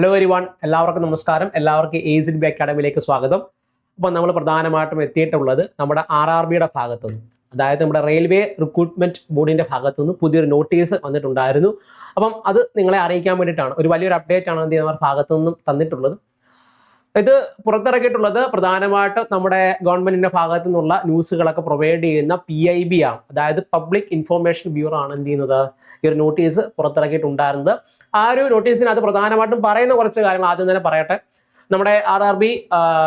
Hello എരിവാൺ എല്ലാവർക്കും നമസ്കാരം. എല്ലാവർക്കും എയ്സിഡ് ബി അക്കാഡമിയിലേക്ക് സ്വാഗതം. അപ്പോൾ നമ്മൾ പ്രധാനമായിട്ടും എത്തിയിട്ടുള്ളത് നമ്മുടെ ആർ ആർ ബിയുടെ ഭാഗത്തുനിന്ന്. അതായത് നമ്മുടെ റെയിൽവേ റിക്രൂട്ട്മെന്റ് ബോർഡിന്റെ ഭാഗത്തുനിന്ന് പുതിയൊരു നോട്ടീസ് വന്നിട്ടുണ്ടായിരുന്നു. അപ്പം അത് നിങ്ങളെ അറിയിക്കാൻ വേണ്ടിയിട്ടാണ്. ഒരു വലിയൊരു അപ്ഡേറ്റ് ആണ് ചെയ്യുന്ന ഭാഗത്തു നിന്നും തന്നിട്ടുള്ളത്. ഇത് പുറത്തിറക്കിയിട്ടുള്ളത് പ്രധാനമായിട്ട് നമ്മുടെ ഗവൺമെന്റിന്റെ ഭാഗത്തു നിന്നുള്ള ന്യൂസുകളൊക്കെ പ്രൊവൈഡ് ചെയ്യുന്ന പി ഐ ബി ആണ്. അതായത് പബ്ലിക് ഇൻഫർമേഷൻ ബ്യൂറോ ആണ് എന്ത് ചെയ്യുന്നത്? ഈ ഒരു നോട്ടീസ് പുറത്തിറക്കിയിട്ടുണ്ടായിരുന്നത്. ആ ഒരു നോട്ടീസിനകത്ത് പ്രധാനമായിട്ടും പറയുന്ന കുറച്ച് കാര്യങ്ങൾ ആദ്യം തന്നെ പറയട്ടെ. നമ്മുടെ ആർ ആർ ബി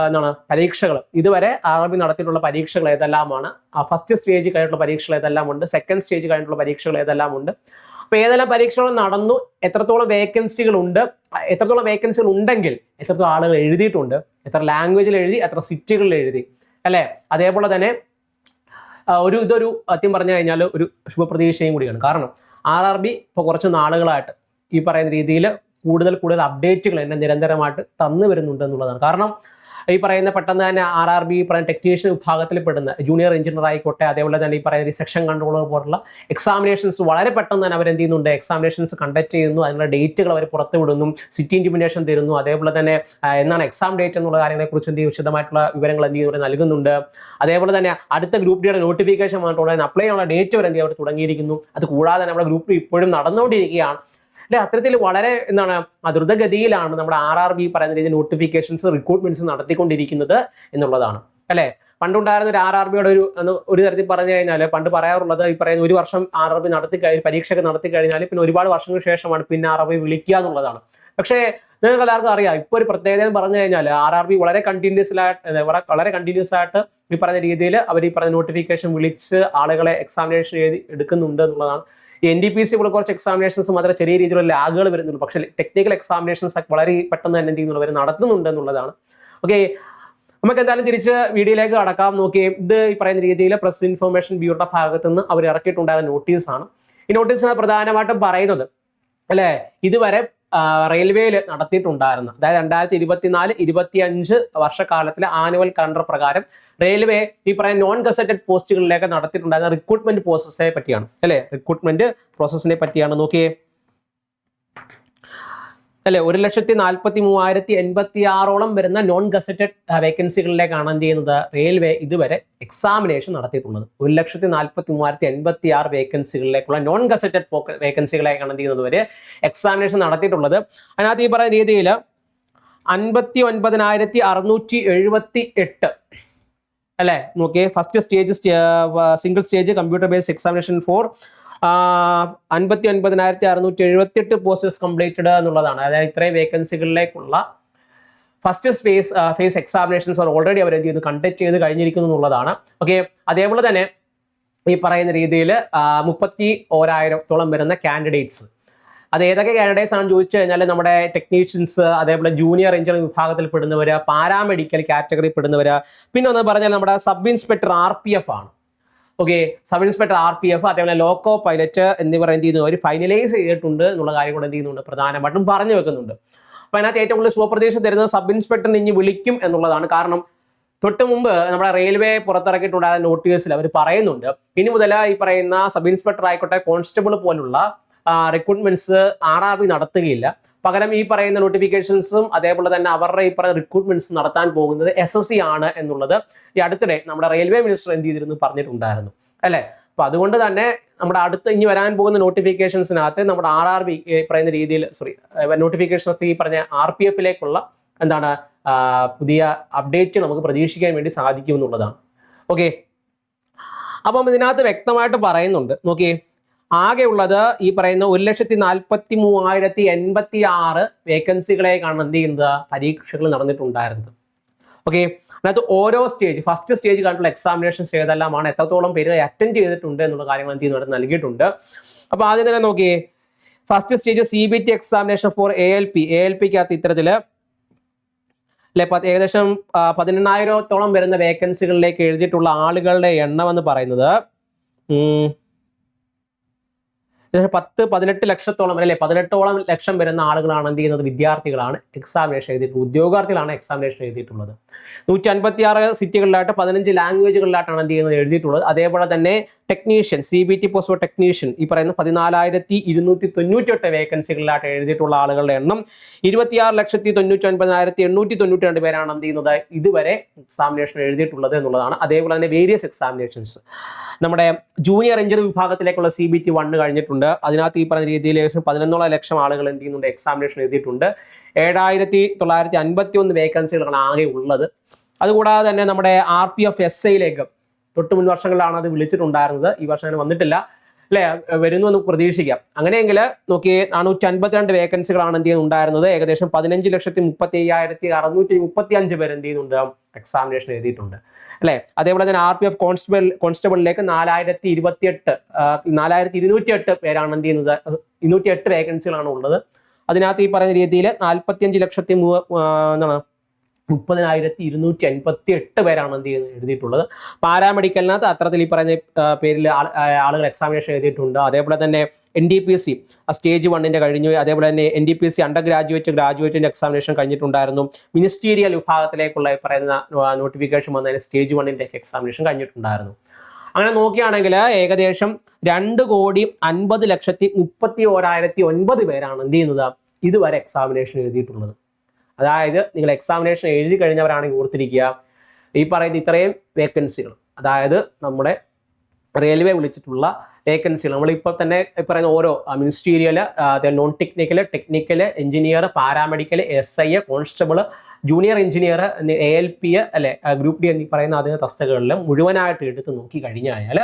എന്താണ് പരീക്ഷകൾ ഇതുവരെ ആർ ആർ ബി നടത്തിയിട്ടുള്ള പരീക്ഷകൾ ഏതെല്ലാമാണ്? ഫസ്റ്റ് സ്റ്റേജ് കഴിഞ്ഞിട്ടുള്ള പരീക്ഷകൾ ഏതെല്ലാം ഉണ്ട്? സെക്കൻഡ് സ്റ്റേജ് കഴിഞ്ഞിട്ടുള്ള പരീക്ഷകൾ ഏതെല്ലാം ഉണ്ട്? അപ്പൊ ഏതെല്ലാം പരീക്ഷകൾ നടന്നു? എത്രത്തോളം വേക്കൻസികൾ ഉണ്ട്? എത്രത്തോളം വേക്കൻസികൾ ഉണ്ടെങ്കിൽ എത്രത്തോളം ആളുകൾ എഴുതിയിട്ടുണ്ട്? എത്ര ലാംഗ്വേജിൽ എഴുതി എത്ര സിറ്റികളിൽ എഴുതി. അല്ലേ? അതേപോലെ തന്നെ ഒരു ഇതൊരു സത്യം പറഞ്ഞു കഴിഞ്ഞാൽ ഒരു ശുഭപ്രതീക്ഷയും കൂടിയാണ്. കാരണം ആർ ആർ ബി ഇപ്പോൾ കുറച്ച് നാളുകളായിട്ട് ഈ പറയുന്ന രീതിയിൽ കൂടുതൽ കൂടുതൽ അപ്ഡേറ്റുകൾ എന്നെ നിരന്തരമായിട്ട് തന്നു വരുന്നുണ്ട് എന്നുള്ളതാണ്. കാരണം ഈ പറയുന്ന പെട്ടെന്ന് തന്നെ ആർ ആർ ബി പറയുന്ന ടെക്നീഷ്യൻ വിഭാഗത്തിൽ പെടുന്ന ജൂനിയർ എഞ്ചിനീയർ ആയിക്കോട്ടെ അതേപോലെ തന്നെ ഈ പറയുന്ന സെക്ഷൻ കൺട്രോളർ പോലുള്ള എക്സാമിനേഷൻസ് വളരെ പെട്ടെന്ന് തന്നെ അവർ എന്ത് ചെയ്യുന്നുണ്ട്? എക്സാമിനേഷൻസ് കണ്ടക്ട് ചെയ്യുന്നു അതിനുള്ള ഡേറ്റുകൾ അവർ പുറത്തു വിടുന്നു സിറ്റി ഇന്റിമിനേഷൻ തരുന്നു അതേപോലെ തന്നെ എന്നാണ് എക്സാം ഡേറ്റ് എന്നുള്ള കാര്യങ്ങളെക്കുറിച്ച് എന്ത് വിശദമായിട്ടുള്ള വിവരങ്ങൾ എന്ത് ചെയ്യുന്നവർ നൽകുന്നുണ്ട്. അതേപോലെ തന്നെ അടുത്ത ഗ്രൂപ്പ് ഡിയുടെ നോട്ടിഫിക്കേഷൻ വന്നിട്ടുള്ള അപ്ലൈ ചെയ്യാനുള്ള ഡേറ്റ് വരെ എന്ത് അവർ തുടങ്ങിയിരിക്കുന്നു. അത് കൂടാതെ നമ്മുടെ ഗ്രൂപ്പ് ഇപ്പോഴും നടന്നുകൊണ്ടിരിക്കുകയാണ്. അല്ലെ അത്തരത്തിൽ വളരെ എന്താണ് ദ്രുതഗതിയിലാണ് നമ്മുടെ ആർ ആർ ബി പറയുന്ന രീതിയിൽ നോട്ടിഫിക്കേഷൻസ് റിക്രൂട്ട്മെന്റ്സ് നടത്തിക്കൊണ്ടിരിക്കുന്നത് എന്നുള്ളതാണ്. അല്ലെ? പണ്ടുണ്ടായിരുന്ന ഒരു ആർ ആർ ബിയുടെ ഒരു ഒരു തരത്തിൽ പറഞ്ഞു കഴിഞ്ഞാൽ പണ്ട് പറയാറുള്ളത് ഈ പറയുന്ന ഒരു വർഷം ആർ ആർ ബി നടത്തി കഴിഞ്ഞ് പരീക്ഷയൊക്കെ നടത്തി കഴിഞ്ഞാൽ പിന്നെ ഒരുപാട് വർഷങ്ങൾക്ക് ശേഷമാണ് പിന്നെ ആർ ആർ ബി വിളിക്കുക എന്നുള്ളതാണ്. പക്ഷേ നിങ്ങൾക്ക് എല്ലാവർക്കും അറിയാം ഇപ്പോൾ ഒരു പ്രത്യേകത എന്ന് പറഞ്ഞു കഴിഞ്ഞാൽ ആർ ആർ ബി വളരെ കണ്ടിന്യൂസ് ആയിട്ട് വളരെ കണ്ടിന്യൂസ് ആയിട്ട് ഈ പറഞ്ഞ രീതിയിൽ അവർ ഈ പറഞ്ഞ നോട്ടിഫിക്കേഷൻ വിളിച്ച് ആളുകളെ എക്സാമിനേഷൻ എഴുതി എടുക്കുന്നുണ്ട് എന്നുള്ളതാണ്. എൻ ഡി പി സി കുറച്ച് എക്സാമിനേഷൻസ് മാത്രമേ ചെറിയ രീതിയിലുള്ള ലാഗുകൾ വരുന്നുള്ളൂ പക്ഷേ ടെക്നിക്കൽ എക്സാമിനേഷൻസ് വളരെ പെട്ടെന്ന് തന്നെ എന്ത് ചെയ്യുന്നുള്ളൂ അവർ നടത്തുന്നുണ്ട് എന്നുള്ളതാണ്. ഓക്കെ നമുക്ക് എന്തായാലും തിരിച്ച് വീഡിയോയിലേക്ക് കടക്കാം. നോക്കിയേ ഇത് ഈ പറയുന്ന രീതിയിൽ പ്രസ് ഇൻഫർമേഷൻ ബ്യൂറോയുടെ ഭാഗത്തു നിന്ന് അവർ ഇറക്കിയിട്ടുണ്ടായ നോട്ടീസാണ് ഈ നോട്ടീസിന് പ്രധാനമായിട്ടും പറയുന്നത് അല്ലേ? ഇതുവരെ റെയിൽവേയിൽ നടത്തിയിട്ടുണ്ടായിരുന്നു. അതായത് രണ്ടായിരത്തി ഇരുപത്തിനാല് ഇരുപത്തി അഞ്ച് വർഷക്കാലത്തിലെ ആനുവൽ കലണ്ടർ പ്രകാരം റെയിൽവേ ഈ പറയുന്ന നോൺ ഗസറ്റഡ് പോസ്റ്റുകളിലേക്ക് നടത്തിയിട്ടുണ്ടായിരുന്ന റിക്രൂട്ട്മെന്റ് പ്രോസസ്സിനെ പറ്റിയാണ്. അല്ലെ? റിക്രൂട്ട്മെന്റ് പ്രോസസ്സിനെ പറ്റിയാണ്. നോക്കിയേ. അല്ലെ ഒരു ലക്ഷത്തി നാൽപ്പത്തി മൂവായിരത്തി എൺപത്തി ആറോളം വരുന്ന നോൺ ഗസറ്റഡ് വേക്കൻസികളിലേക്കാണ് എന്ത് ചെയ്യുന്നത്? റെയിൽവേ ഇതുവരെ എക്സാമിനേഷൻ നടത്തിയിട്ടുള്ളത്. ഒരു ലക്ഷത്തി നാൽപ്പത്തി മൂവായിരത്തി എൺപത്തി ആറ് വേക്കൻസികളിലേക്കുള്ള നോൺ ഗസറ്റഡ് വേക്കൻസികളേക്കാണ് എന്ത് ചെയ്യുന്നത് വരെ എക്സാമിനേഷൻ നടത്തിയിട്ടുള്ളത്. അതിനകത്ത് ഈ പറയുന്ന രീതിയിൽ അൻപത്തി ഒൻപതിനായിരത്തി അറുന്നൂറ്റി എഴുപത്തി എട്ട് അല്ലെ? നോക്കിയേ first stage single stage computer based examination for അൻപത്തി ഒൻപതിനായിരത്തി അറുന്നൂറ്റി എഴുപത്തി എട്ട് പോസ്റ്റേഴ്സ് കംപ്ലീറ്റഡ് എന്നുള്ളതാണ്. അതായത് ഇത്രയും വേക്കൻസികളിലേക്കുള്ള ഫസ്റ്റ് ഫേസ് ഫേസ് എക്സാമിനേഷൻസ് അവർ ഓൾറെഡി അവർ എന്ത് ചെയ്തു? കണ്ടക്ട് ചെയ്ത് കഴിഞ്ഞിരിക്കുന്നു എന്നുള്ളതാണ്. ഓക്കെ അതേപോലെ തന്നെ ഈ പറയുന്ന രീതിയിൽ മുപ്പത്തി ഓരായിരത്തോളം വരുന്ന കാൻഡിഡേറ്റ്സ് അത് ഏതൊക്കെ കാൻഡിഡേറ്റ്സ് ആണെന്ന് ചോദിച്ചു കഴിഞ്ഞാൽ നമ്മുടെ ടെക്നീഷ്യൻസ് അതേപോലെ ജൂനിയർ എഞ്ചിനീയറിംഗ് വിഭാഗത്തിൽ പെടുന്നവർ പാരാമെഡിക്കൽ കാറ്റഗറി പെടുന്നവർ പിന്നെ ഒന്ന് പറഞ്ഞാൽ നമ്മുടെ sub inspector R P F ആണ്. Okay sub inspector R P F അതേപോലെ ലോക്കോ പൈലറ്റ് എന്നിവർ എന്ത് ചെയ്യുന്നു? അവർ ഫൈനലൈസ് ചെയ്തിട്ടുണ്ട് എന്നുള്ള കാര്യം കൂടെ എന്ത് ചെയ്യുന്നുണ്ട്? പ്രധാനമായിട്ടും പറഞ്ഞു വെക്കുന്നുണ്ട്. അപ്പൊ അതിനകത്ത് ഏറ്റവും കൂടുതൽ ശുഭപ്രതീക്ഷ തരുന്നത് സബ് ഇൻസ്പെക്ടറിനെ ഇനി വിളിക്കും എന്നുള്ളതാണ്. കാരണം തൊട്ട് മുമ്പ് നമ്മുടെ റെയിൽവേ പുറത്തിറക്കിയിട്ടുണ്ടായ നോട്ടീസിൽ അവർ പറയുന്നുണ്ട്. ഇനി മുതൽ ഈ പറയുന്ന സബ് ഇൻസ്പെക്ടർ ആയിക്കോട്ടെ കോൺസ്റ്റബിൾ പോലുള്ള റിക്രൂട്ട്മെന്റ്സ് ആർ ആർ ബി നടത്തുകയില്ല. പകരം ഈ പറയുന്ന നോട്ടിഫിക്കേഷൻസും അതേപോലെ തന്നെ അവരുടെ ഈ പറയുന്ന റിക്രൂട്ട്മെന്റ്സ് നടത്താൻ പോകുന്നത് എസ് എസ് സി ആണ് എന്നുള്ളത് ഈ അടുത്തിടെ നമ്മുടെ റെയിൽവേ മിനിസ്റ്റർ എന്ത് ചെയ്തിരുന്നു പറഞ്ഞിട്ടുണ്ടായിരുന്നു. അല്ലെ? അപ്പൊ അതുകൊണ്ട് തന്നെ നമ്മുടെ അടുത്ത് ഇനി വരാൻ പോകുന്ന നോട്ടിഫിക്കേഷൻസിനകത്ത് നമ്മുടെ ആർ ആർ ബി പറയുന്ന രീതിയിൽ സോറി നോട്ടിഫിക്കേഷൻസ് ഈ പറഞ്ഞ ആർ പി എഫിലേക്കുള്ള എന്താണ് പുതിയ അപ്ഡേറ്റ് നമുക്ക് പ്രതീക്ഷിക്കാൻ വേണ്ടി സാധിക്കും എന്നുള്ളതാണ് ഓക്കെ. അപ്പം ഇതിനകത്ത് വ്യക്തമായിട്ട് പറയുന്നുണ്ട്. നോക്കിയേ. ആകെ ഉള്ളത് ഈ പറയുന്ന ഒരു ലക്ഷത്തി നാൽപ്പത്തി മൂവായിരത്തി എൺപത്തി ആറ് വേക്കൻസികളെയാണ് എന്ത് ചെയ്യുന്നത്? പരീക്ഷകൾ നടന്നിട്ടുണ്ടായിരുന്നത്. ഓക്കെ അതിനകത്ത് ഓരോ സ്റ്റേജ് ഫസ്റ്റ് സ്റ്റേജ് കണ്ടുള്ള എക്സാമിനേഷൻസ് ഏതെല്ലാമാണ് എത്രത്തോളം പേര് അറ്റൻഡ് ചെയ്തിട്ടുണ്ട് എന്നുള്ള കാര്യങ്ങൾ എന്ത് ചെയ്യുന്നുണ്ട് നൽകിയിട്ടുണ്ട്. അപ്പോൾ ആദ്യം തന്നെ നോക്കിയേ first stage C B T examination for A L P A L പിക്കകത്ത് ഇത്തരത്തിൽ അല്ലെ ഏകദേശം പതിനെണ്ണായിരത്തോളം വരുന്ന വേക്കൻസികളിലേക്ക് എഴുതിയിട്ടുള്ള ആളുകളുടെ എണ്ണം എന്ന് പറയുന്നത് പത്ത് പതിനെട്ട് ലക്ഷത്തോളം അല്ലെ പതിനെട്ടോളം ലക്ഷം വരുന്ന ആളുകളാണ് എന്ത് ചെയ്യുന്നത്? വിദ്യാർത്ഥികളാണ് എക്സാമിനേഷൻ എഴുതിയിട്ടുള്ളത്. ഉദ്യോഗാർത്ഥികളാണ് എക്സാമിനേഷൻ എഴുതിയിട്ടുള്ളത്. നൂറ്റി അൻപത്തി ആറ് സിറ്റികളിലായിട്ട് പതിനഞ്ച് ലാംഗ്വേജുകളിലായിട്ടാണ് എന്ത് ചെയ്യുന്നത്? എഴുതിയിട്ടുള്ളത്. അതേപോലെ തന്നെ technician C B T post technician ഈ പറയുന്ന പതിനാലായിരത്തി ഇരുന്നൂറ്റി തൊണ്ണൂറ്റെട്ട് വേക്കൻസികളിലായിട്ട് എഴുതിയിട്ടുള്ള ആളുകളുടെ എണ്ണം ഇരുപത്തിയാറ് ലക്ഷത്തി തൊണ്ണൂറ്റി ഒൻപതിനായിരത്തി എണ്ണൂറ്റി തൊണ്ണൂറ്റി രണ്ട് പേരാണ് എന്ത് ചെയ്യുന്നത്? ഇതുവരെ എക്സാമിനേഷൻ എഴുതിയിട്ടുള്ളത് എന്നുള്ളതാണ്. അതേപോലെ തന്നെ വേരിയസ് എക്സാമിനേഷൻസ് നമ്മുടെ ജൂനിയർ എഞ്ചിനീയർ വിഭാഗത്തിലേക്കുള്ള സി ബി ടി വണ്ണ് കഴിഞ്ഞിട്ടുണ്ട്. അതിനകത്ത് ഈ പറഞ്ഞ രീതിയിൽ ഏകദേശം പതിനൊന്നോളം ലക്ഷം ആളുകൾ എന്ത് ചെയ്യുന്നുണ്ട്? എക്സാമിനേഷൻ എഴുതിയിട്ടുണ്ട്. ഏഴായിരത്തി തൊള്ളായിരത്തി അൻപത്തി ഒന്ന് വേക്കൻസികളാണ് ആകെ ഉള്ളത്. അതുകൂടാതെ തന്നെ നമ്മുടെ ആർ പി എഫ് എസ് ഐയിലേക്ക് തൊട്ട് മുൻ വർഷങ്ങളിലാണ് അത് വിളിച്ചിട്ടുണ്ടായിരുന്നത്. ഈ വർഷം അങ്ങനെ വന്നിട്ടില്ല. അല്ലേ? വരുന്നു എന്ന് പ്രതീക്ഷിക്കാം. അങ്ങനെയെങ്കിൽ നോക്കിയേ നാനൂറ്റി അൻപത്തിരണ്ട് വേക്കൻസികളാണ് എന്ത് ചെയ്യുന്നത്? ഉണ്ടായിരുന്നത്. ഏകദേശം പതിനഞ്ച് ലക്ഷത്തി മുപ്പത്തി അയ്യായിരത്തി അറുന്നൂറ്റി മുപ്പത്തി അഞ്ച് പേര് എന്ത് ചെയ്യുന്നുണ്ട്? എക്സാമിനേഷൻ എഴുതിയിട്ടുണ്ട്. അല്ലേ? അതേപോലെ തന്നെ ആർ പി എഫ് കോൺസ്റ്റബിൾ കോൺസ്റ്റബിളിലേക്ക് നാലായിരത്തി ഇരുപത്തിയെട്ട് നാലായിരത്തി ഇരുന്നൂറ്റി എട്ട് പേരാണ് എന്ത് ചെയ്യുന്നത്? ഇരുന്നൂറ്റി എട്ട് വേക്കൻസികളാണ് ഉള്ളത്. അതിനകത്ത് ഈ പറയുന്ന രീതിയിൽ നാൽപ്പത്തിയഞ്ച് ലക്ഷത്തി മൂ എന്താണ് മുപ്പതിനായിരത്തി ഇരുന്നൂറ്റി അൻപത്തി എട്ട് പേരാണ് എന്ത് ചെയ്യുന്നത് എഴുതിയിട്ടുള്ളത്. പാരാമെഡിക്കലിനകത്ത് അത്തരത്തിൽ ഈ പറയുന്ന പേരിൽ ആളുകൾ എക്സാമിനേഷൻ എഴുതിയിട്ടുണ്ട്. അതേപോലെ തന്നെ N D P C stage വണ്ണിന്റെ കഴിഞ്ഞു അതേപോലെ തന്നെ N D P C under graduate ഗ്രാജുവേറ്റിന്റെ examination കഴിഞ്ഞിട്ടുണ്ടായിരുന്നു. മിനിസ്റ്റീരിയൽ വിഭാഗത്തിലേക്കുള്ള ഈ പറയുന്ന നോട്ടിഫിക്കേഷൻ വന്നതിന് സ്റ്റേജ് വണ്ണിന്റെ എക്സാമിനേഷൻ കഴിഞ്ഞിട്ടുണ്ടായിരുന്നു. അങ്ങനെ നോക്കുകയാണെങ്കിൽ ഏകദേശം രണ്ട് കോടി അൻപത് ലക്ഷത്തി മുപ്പത്തി ഓരായിരത്തി ഒൻപത് പേരാണ് എന്ത് ചെയ്യുന്നത് ഇതുവരെ എക്സാമിനേഷൻ എഴുതിയിട്ടുള്ളത്. അതായത് നിങ്ങൾ എക്സാമിനേഷൻ എഴുതി കഴിഞ്ഞവരാണെങ്കിൽ ഓർത്തിരിക്കുക. ഈ പറയുന്ന ഇത്രയും വേക്കൻസികൾ അതായത് നമ്മുടെ റെയിൽവേ വിളിച്ചിട്ടുള്ള വേക്കൻസികൾ നമ്മളിപ്പോൾ തന്നെ പറയുന്ന ഓരോ ministerial non technical technical engineer paramedical S I A constable junior engineer A L P A അല്ലെ ഗ്രൂപ്പ് ഡി എന്നീ പറയുന്ന അതിന് തസ്തകളിൽ മുഴുവനായിട്ട് എടുത്ത് നോക്കി കഴിഞ്ഞാൽ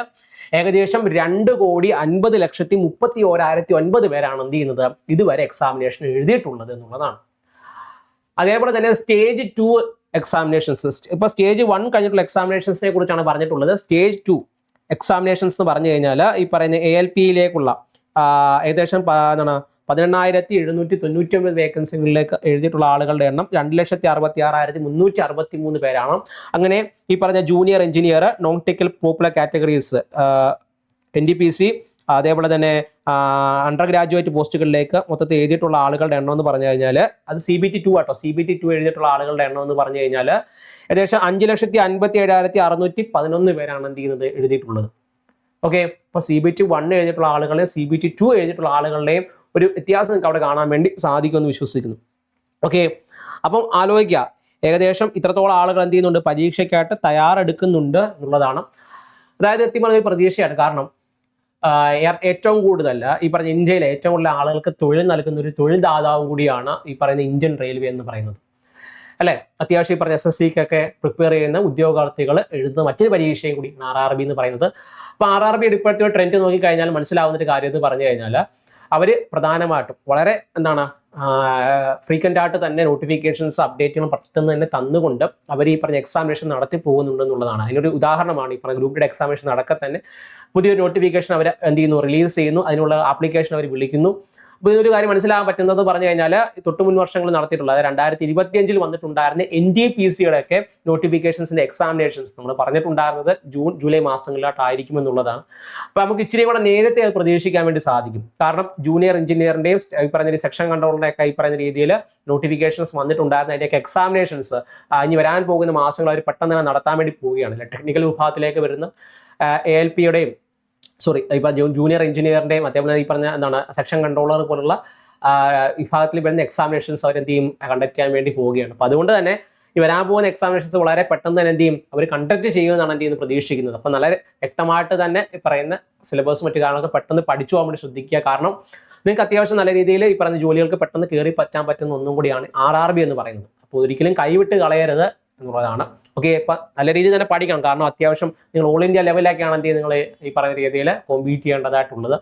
ഏകദേശം രണ്ട് കോടി അൻപത് ലക്ഷത്തി മുപ്പത്തി ഓരായിരത്തി ഒൻപത് പേരാണ് എന്ത് ചെയ്യുന്നത്? ഇതുവരെ എക്സാമിനേഷൻ എഴുതിയിട്ടുള്ളത് എന്നുള്ളതാണ്. അതേപോലെ തന്നെ സ്റ്റേജ് ടു എക്സാമിനേഷൻസ് ഇപ്പൊ സ്റ്റേജ് വൺ കഴിഞ്ഞിട്ടുള്ള എക്സാമിനേഷൻസിനെ കുറിച്ചാണ് പറഞ്ഞിട്ടുള്ളത്. സ്റ്റേജ് ടു എക്സാമിനേഷൻസ് എന്ന് പറഞ്ഞു കഴിഞ്ഞാൽ ഈ പറയുന്ന എ എൽ പിയിലേക്കുള്ള ഏകദേശം എന്താണ് പതിനെണ്ണായിരത്തി എഴുന്നൂറ്റി തൊണ്ണൂറ്റി ഒമ്പത് വേക്കൻസികളിലേക്ക് എഴുതിയിട്ടുള്ള ആളുകളുടെ എണ്ണം രണ്ട് ലക്ഷത്തി അറുപത്തി ആറായിരത്തി മുന്നൂറ്റി അറുപത്തി മൂന്ന് പേരാണ്. അങ്ങനെ ഈ പറഞ്ഞ junior engineer non technical popular categories N D P C അതേപോലെ തന്നെ അണ്ടർ ഗ്രാജുവേറ്റ് പോസ്റ്റുകളിലേക്ക് മൊത്തത്തിൽ എഴുതിയിട്ടുള്ള ആളുകളുടെ എണ്ണം എന്ന് പറഞ്ഞു കഴിഞ്ഞാൽ അത് സി ബി ടി ടു ആട്ടോ. സി ബി ടി ടു എഴുതിയിട്ടുള്ള ആളുകളുടെ എണ്ണം എന്ന് പറഞ്ഞു കഴിഞ്ഞാൽ ഏകദേശം അഞ്ച് ലക്ഷത്തി അൻപത്തി ഏഴായിരത്തി അറുന്നൂറ്റി പതിനൊന്ന് പേരാണ് എന്ത് ചെയ്യുന്നത്? എഴുതിയിട്ടുള്ളത്. ഓക്കെ അപ്പോൾ സി ബി ടി വൺ എഴുതിയിട്ടുള്ള ആളുകളെയും സി ബി ടി ടു എഴുതിയിട്ടുള്ള ആളുകളുടെയും ഒരു വ്യത്യാസം നിങ്ങൾക്ക് അവിടെ കാണാൻ വേണ്ടി സാധിക്കുമെന്ന് വിശ്വസിക്കുന്നു. ഓക്കെ അപ്പം ആലോചിക്കുക. ഏകദേശം ഇത്രത്തോളം ആളുകൾ എന്ത് ചെയ്യുന്നുണ്ട്? പരീക്ഷയ്ക്കായിട്ട് തയ്യാറെടുക്കുന്നുണ്ട് എന്നുള്ളതാണ്. അതായത് എത്തി പ്രതീക്ഷയാണ്. കാരണം ഏറ്റവും കൂടുതൽ ഈ പറഞ്ഞ ഇന്ത്യയിലെ ഏറ്റവും കൂടുതൽ ആളുകൾക്ക് തൊഴിൽ നൽകുന്ന ഒരു തൊഴിൽ ദാതാവും കൂടിയാണ് ഈ പറയുന്ന ഇന്ത്യൻ റെയിൽവേ എന്ന് പറയുന്നത്. അല്ലെ? അത്യാവശ്യം ഈ പറഞ്ഞ എസ് എസ് സിക്കൊക്കെ പ്രിപ്പയർ ചെയ്യുന്ന ഉദ്യോഗാർത്ഥികൾ എഴുതുന്ന മറ്റൊരു പരീക്ഷയും കൂടി ആർ ആർ ബി എന്ന് പറയുന്നത്. അപ്പൊ ആർ ആർ ബി ഇപ്പോഴത്തെ ട്രെൻഡ് നോക്കിക്കഴിഞ്ഞാൽ മനസ്സിലാവുന്ന ഒരു കാര്യം എന്ന് പറഞ്ഞു കഴിഞ്ഞാൽ അവർ പ്രധാനമായിട്ടും വളരെ എന്താണ് ഫ്രീക്വന്റ് ആയിട്ട് തന്നെ നോട്ടിഫിക്കേഷൻസ് അപ്ഡേറ്റുകൾ പെട്ടെന്ന് തന്നെ തന്നുകൊണ്ട് അവർ ഈ പറഞ്ഞ എക്സാമിനേഷൻ നടത്തി പോകുന്നുണ്ടെന്നുള്ളതാണ് അതിനൊരു ഉദാഹരണമാണ് ഈ പറഞ്ഞ ഗ്രൂപ്പ് ഡി എക്സാമിനേഷൻ നടക്കെ തന്നെ പുതിയൊരു നോട്ടിഫിക്കേഷൻ അവർ എന്ത് ചെയ്യുന്നു? റിലീസ് ചെയ്യുന്നു. അതിനുള്ള ആപ്ലിക്കേഷൻ അവർ വിളിക്കുന്നു. അപ്പോൾ ഇതിനൊരു കാര്യം മനസ്സിലാകാൻ പറ്റുന്നത് പറഞ്ഞു കഴിഞ്ഞാൽ തൊട്ട് മുൻ വർഷങ്ങൾ നടത്തിയിട്ടുള്ള അതായത് രണ്ടായിരത്തി ഇരുപത്തിയഞ്ചിൽ വന്നിട്ടുണ്ടായിരുന്ന എൻ ഡി പി സിയുടെ ഒക്കെ നോട്ടിഫിക്കേഷൻസിന്റെ എക്സാമിനേഷൻസ് നമ്മൾ പറഞ്ഞിട്ടുണ്ടായിരുന്നത് ജൂൺ ജൂലൈ മാസങ്ങളിലായിട്ടായിരിക്കും എന്നുള്ളതാണ് അപ്പോൾ നമുക്ക് ഇച്ചിരി കൂടെ നേരത്തെ അത് പ്രതീക്ഷിക്കാൻ വേണ്ടി സാധിക്കും. കാരണം ജൂനിയർ എഞ്ചിനീയറിന്റെയും ഈ പറഞ്ഞ സെക്ഷൻ കൺട്രോളിന്റെ ഒക്കെ ഈ പറയുന്ന രീതിയിൽ നോട്ടിഫിക്കേഷൻസ് വന്നിട്ടുണ്ടായിരുന്ന. അതിന്റെയൊക്കെ എക്സാമിനേഷൻസ് ഇനി വരാൻ പോകുന്ന മാസങ്ങൾ അവർ പെട്ടെന്ന് തന്നെ നടത്താൻ വേണ്ടി പോവുകയാണ്. ടെക്നിക്കൽ വിഭാഗത്തിലേക്ക് വരുന്ന എ എൽ പിയുടെയും സോറി ഇപ്പം ജൂനിയർ എഞ്ചിനീയറിന്റെയും അതേപോലെ ഈ പറഞ്ഞ എന്താണ് സെക്ഷൻ കൺട്രോളർ പോലുള്ള വിഭാഗത്തിൽ വരുന്ന എക്സാമിനേഷൻസ് അവർ എന്ത് ചെയ്യും? കണ്ടക്ട് ചെയ്യാൻ വേണ്ടി പോവുകയാണ്. അപ്പോൾ അതുകൊണ്ട് തന്നെ ഈ വരാൻ പോകുന്ന എക്സാമിനേഷൻസ് വളരെ പെട്ടെന്ന് തന്നെ എന്ത് ചെയ്യും? അവർ കണ്ടക്ട് ചെയ്യുമെന്നാണ് എന്ത് പ്രതീക്ഷിക്കുന്നത്. അപ്പം നല്ല വ്യക്തമായിട്ട് തന്നെ പറയുന്ന സിലബസ് മറ്റു കാര്യങ്ങളൊക്കെ പെട്ടെന്ന് പഠിച്ചു പോകാൻ വേണ്ടി ശ്രദ്ധിക്കുക. കാരണം നിങ്ങൾക്ക് അത്യാവശ്യം നല്ല രീതിയിൽ ഈ പറഞ്ഞ ജോലികൾക്ക് പെട്ടെന്ന് കയറി പറ്റാൻ പറ്റുന്ന ഒന്നും കൂടിയാണ് ആർ ആർ ബി എന്ന് പറയുന്നത്. അപ്പോൾ ഒരിക്കലും കൈവിട്ട് കളയരുത്. എന്നുള്ളതാണ്. ഓക്കെ നല്ല രീതിയിൽ തന്നെ പഠിക്കണം. കാരണം അത്യാവശ്യം നിങ്ങൾ ഓൾ ഇന്ത്യ ചെയ്യുന്നത്? നിങ്ങൾ ഈ പറയുന്ന രീതിയിൽ കോമ്പീറ്റ് ചെയ്യേണ്ടതായിട്ടുള്ളത്.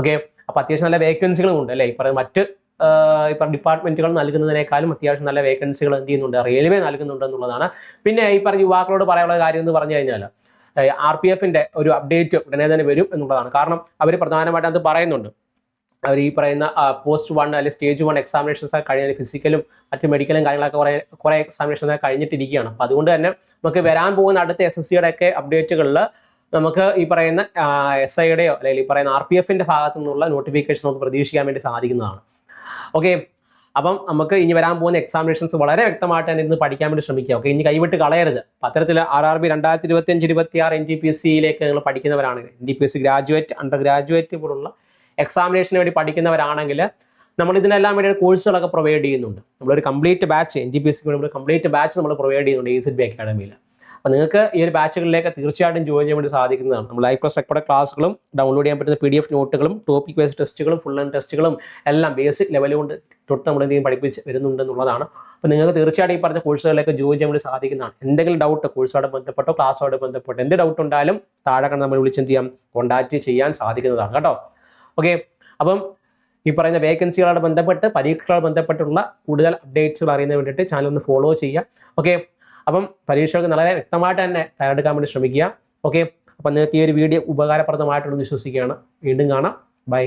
ഓക്കെ അപ്പോൾ അത്യാവശ്യം നല്ല വേക്കൻസികളും ഉണ്ട് അല്ലേ? ഈ പറയുന്ന മറ്റ് ഇപ്പം ഡിപ്പാർട്ട്മെന്റുകൾ നൽകുന്നതിനേക്കാളും അത്യാവശ്യം നല്ല വേക്കൻസികൾ എന്ത് ചെയ്യുന്നുണ്ട്? റെയിൽവേ നൽകുന്നുണ്ട് എന്നുള്ളതാണ്. പിന്നെ ഈ പറഞ്ഞ യുവാക്കളോട് പറയാനുള്ള കാര്യം എന്ന് പറഞ്ഞു കഴിഞ്ഞാൽ ആർ പി എഫിന്റെ ഒരു അപ്ഡേറ്റ് ഉടനെ തന്നെ വരും എന്നുള്ളതാണ്. കാരണം അവർ പ്രധാനമായിട്ട് അത് പറയുന്നുണ്ട്. അവർ ഈ പറയുന്ന പോസ്റ്റ് വൺ അല്ലെങ്കിൽ സ്റ്റേജ് വൺ എക്സാമിനേഷൻസ് കഴിഞ്ഞ ഫിസിക്കലും മറ്റ് മെഡിക്കലും കാര്യങ്ങളൊക്കെ കുറേ കുറേ എക്സാമിനേഷൻ കഴിഞ്ഞിട്ടിരിക്കുകയാണ്. അപ്പോൾ അതുകൊണ്ട് തന്നെ നമുക്ക് വരാൻ പോകുന്ന അടുത്ത എസ് എസ് സിയുടെ ഒക്കെ അപ്ഡേറ്റുകളിൽ നമുക്ക് ഈ പറയുന്ന എസ് ഐയുടെയോ അല്ലെങ്കിൽ ഈ പറയുന്ന ആർ പി എഫിന്റെ ഭാഗത്തു നിന്നുള്ള നോട്ടിഫിക്കേഷൻ നമുക്ക് പ്രതീക്ഷിക്കാൻ വേണ്ടി സാധിക്കുന്നതാണ്. ഓക്കെ അപ്പം നമുക്ക് ഇനി വരാൻ പോകുന്ന എക്സാമിനേഷൻസ് വളരെ വ്യക്തമായിട്ട് തന്നെ ഇന്ന് പഠിക്കാൻ വേണ്ടി ശ്രമിക്കുക. ഓക്കെ ഇനി കൈവിട്ട് കളയരുത്. പത്രത്തിൽ ആർ ആർ ബി രണ്ടായിരത്തി ഇരുപത്തി അഞ്ച് ഇരുപത്തി ആറ് എൻ ജി പി എസ് സിയിലേക്ക് നിങ്ങൾ പഠിക്കുന്നവരാണ്. N D P S C graduate under graduate പോലുള്ള എക്സാമിനേഷന് വേണ്ടി പഠിക്കുന്നവരാണെങ്കിൽ നമ്മൾ ഇതിനെല്ലാം വേണ്ടി കോഴ്സുകളൊക്കെ പ്രൊവൈഡ് ചെയ്യുന്നുണ്ട്. നമ്മളൊരു complete batch N G P S നമ്മൾ കംപ്ലീറ്റ് ബാച്ച് നമ്മൾ പ്രൊവൈഡ് ചെയ്യുന്നുണ്ട് ഈ സിഡ് ബി അക്കാഡമിയിൽ അപ്പോൾ നിങ്ങൾക്ക് ഈ ഒരു ബാച്ചുകളിലേക്ക് തീർച്ചയായിട്ടും ജോയിൻ ചെയ്യാൻ വേണ്ടി സാധിക്കുന്നതാണ്. നമ്മൾ ലൈവ് പ്ലസ് റെക്കോർഡ് ക്ലാസ്സുകളും ഡൗൺലോഡ് ചെയ്യാൻ പറ്റുന്ന പി ഡി എഫ് നോട്ടുകളും ടോപ്പിക് വൈസ് ടെസ്റ്റുകളും ഫുൾ ആൻഡ് ടെസ്റ്റുകളും എല്ലാം ബേസിക് ലെവൽ കൊണ്ട് തൊട്ട് നമ്മൾ എന്തെങ്കിലും പഠിപ്പിച്ച് വരുന്നുണ്ടെന്നുള്ളതാണ്. അപ്പോൾ നിങ്ങൾക്ക് തീർച്ചയായിട്ടും ഈ പറഞ്ഞ കോഴ്സുകളിലേക്ക് ജോയിൻ ചെയ്യാൻ വേണ്ടി സാധിക്കുന്നതാണ്. എന്തെങ്കിലും ഡൗട്ട് കോഴ്സുമായിട്ട് ബന്ധപ്പെട്ടോ ക്ലാസ്സുമായിട്ട് ബന്ധപ്പെട്ടോ എന്ത് ഡൗട്ട് ഉണ്ടായാലും താഴെ കണ്ട് നമ്മൾ വിളിച്ചെന്ത് ചെയ്യാം? കോൺടാക്റ്റ് ചെയ്യാൻ സാധിക്കുന്നതാണ്. കേട്ടോ? ഓക്കെ അപ്പം ഈ പറയുന്ന വേക്കൻസികളോട് ബന്ധപ്പെട്ട് പരീക്ഷകളോട് ബന്ധപ്പെട്ടുള്ള കൂടുതൽ അപ്ഡേറ്റ്സുകൾ അറിയുന്നതിന് വേണ്ടിയിട്ട് ചാനൽ ഒന്ന് ഫോളോ ചെയ്യുക. ഓക്കെ അപ്പം പരീക്ഷകൾക്ക് വളരെ വ്യക്തമായിട്ട് തന്നെ തയ്യാറെടുക്കാൻ വേണ്ടി ശ്രമിക്കുക. ഓക്കെ അപ്പം നിങ്ങൾക്ക് ഈ ഒരു വീഡിയോ ഉപകാരപ്രദമായിട്ടുള്ള വിശ്വസിക്കുകയാണ്. വീണ്ടും കാണാം. ബൈ